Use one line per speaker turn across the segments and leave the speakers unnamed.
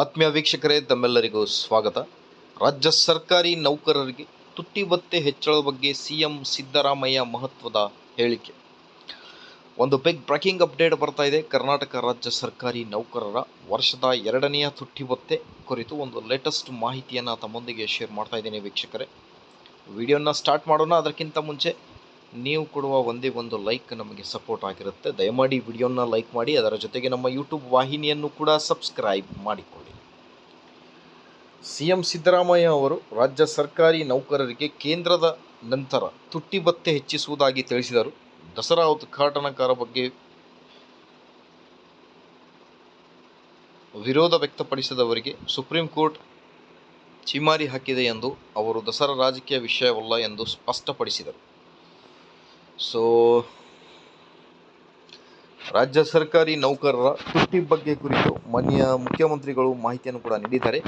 ಆತ್ಮೀಯ ವೀಕ್ಷಕರೇ, ತಮ್ಮೆಲ್ಲರಿಗೂ ಸ್ವಾಗತ. ರಾಜ್ಯ ಸರ್ಕಾರಿ ನೌಕರರಿಗೆ ತುಟ್ಟಿ ಬತ್ತೆ ಹೆಚ್ಚಳದ ಬಗ್ಗೆ ಸಿಎಂ ಸಿದ್ದರಾಮಯ್ಯ ಮಹತ್ವದ ಹೇಳಿಕೆ. ಒಂದು ಬಿಗ್ ಬ್ರೇಕಿಂಗ್ ಅಪ್ಡೇಟ್ ಬರ್ತಾ ಇದೆ. ಕರ್ನಾಟಕ ರಾಜ್ಯ ಸರ್ಕಾರಿ ನೌಕರರ ವರ್ಷದ ಎರಡನೆಯ ತುಟ್ಟಿ ಬತ್ತೆ ಕುರಿತು ಒಂದು ಲೇಟೆಸ್ಟ್ ಮಾಹಿತಿಯನ್ನು ತಮ್ಮೊಂದಿಗೆ ಶೇರ್ ಮಾಡ್ತಾ ಇದ್ದೀನಿ ವೀಕ್ಷಕರೇ. ವಿಡಿಯೋನ ಸ್ಟಾರ್ಟ್ ಮಾಡೋಣ. ಅದಕ್ಕಿಂತ ಮುಂಚೆ ನೀವು ಕೊಡುವ ಒಂದೇ ಒಂದು ಲೈಕ್ ನಮಗೆ ಸಪೋರ್ಟ್ ಆಗಿರುತ್ತೆ. ದಯಮಾಡಿ ವಿಡಿಯೋನ ಲೈಕ್ ಮಾಡಿ. ಅದರ ಜೊತೆಗೆ ನಮ್ಮ ಯೂಟ್ಯೂಬ್ ವಾಹಿನಿಯನ್ನು ಕೂಡ ಸಬ್ಸ್ಕ್ರೈಬ್ ಮಾಡಿಕೊಳ್ಳಿ. ಸಿ ಎಂ ಸಿದ್ದರಾಮಯ್ಯ ಅವರು ರಾಜ್ಯ ಸರ್ಕಾರಿ ನೌಕರರಿಗೆ ಕೇಂದ್ರದ ನಂತರ ತುಟ್ಟಿ ಭತ್ಯೆ ಹೆಚ್ಚಿಸುವುದಾಗಿ ತಿಳಿಸಿದರು. ದಸರಾ ಉದ್ಘಾಟನಕಾರ ಬಗ್ಗೆ ವಿರೋಧ ವ್ಯಕ್ತಪಡಿಸಿದವರಿಗೆ ಸುಪ್ರೀಂ ಕೋರ್ಟ್ ಚಿಮಾರಿ ಹಾಕಿದೆ ಎಂದು ಅವರು ದಸರಾ ರಾಜಕೀಯ ವಿಷಯವಲ್ಲ ಎಂದು ಸ್ಪಷ್ಟಪಡಿಸಿದರು. ಸೊ, ರಾಜ್ಯ ಸರ್ಕಾರಿ ನೌಕರರ ತುಟ್ಟಿ ಬಗ್ಗೆ ಕುರಿತು ಮಾನ್ಯ ಮುಖ್ಯಮಂತ್ರಿಗಳು ಮಾಹಿತಿಯನ್ನು ಕೂಡ ನೀಡಿದ್ದಾರೆ.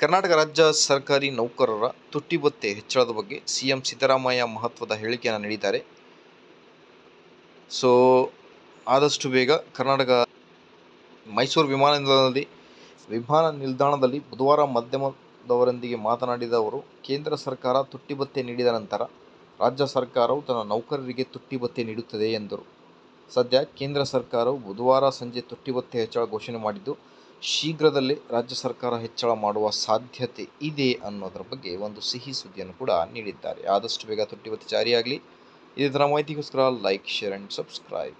ಕರ್ನಾಟಕ ರಾಜ್ಯ ಸರ್ಕಾರಿ ನೌಕರರ ತುಟ್ಟಿ ಭತ್ತೆ ಹೆಚ್ಚಳದ ಬಗ್ಗೆ ಸಿಎಂ ಸಿದ್ದರಾಮಯ್ಯ ಮಹತ್ವದ ಹೇಳಿಕೆಯನ್ನು ನೀಡಿದ್ದಾರೆ. ಸೊ ಆದಷ್ಟು ಬೇಗ ಕರ್ನಾಟಕ ಮೈಸೂರು ವಿಮಾನ ನಿಲ್ದಾಣದಲ್ಲಿ ವಿಮಾನ ನಿಲ್ದಾಣದಲ್ಲಿ ಬುಧವಾರ ಮಾಧ್ಯಮದವರೊಂದಿಗೆ ಮಾತನಾಡಿದ ಅವರು, ಕೇಂದ್ರ ಸರ್ಕಾರ ತುಟ್ಟಿ ಭತ್ತೆ ನೀಡಿದ ನಂತರ ರಾಜ್ಯ ಸರ್ಕಾರವು ತನ್ನ ನೌಕರರಿಗೆ ತುಟ್ಟಿ ಭತ್ತೆ ನೀಡುತ್ತದೆ ಎಂದರು. ಸದ್ಯ ಕೇಂದ್ರ ಸರ್ಕಾರವು ಬುಧವಾರ ಸಂಜೆ ತುಟ್ಟಿ ಭತ್ತೆ ಹೆಚ್ಚಳ ಘೋಷಣೆ ಮಾಡಿದ್ದು ಶೀಘ್ರದಲ್ಲೇ ರಾಜ್ಯ ಸರ್ಕಾರ ಹೆಚ್ಚಳ ಮಾಡುವ ಸಾಧ್ಯತೆ ಇದೆ ಅನ್ನೋದರ ಬಗ್ಗೆ ಒಂದು ಸಿಹಿ ಸುದ್ದಿಯನ್ನು ಕೂಡ ನೀಡಿದ್ದಾರೆ. ಆದಷ್ಟು ಬೇಗ ತುಟ್ಟಿ ಭತ್ಯೆ ಜಾರಿಯಾಗಲಿ. ಇದೇ ಥರ ಮಾಹಿತಿಗೋಸ್ಕರ ಲೈಕ್ ಶೇರ್ ಆ್ಯಂಡ್ ಸಬ್ಸ್ಕ್ರೈಬ್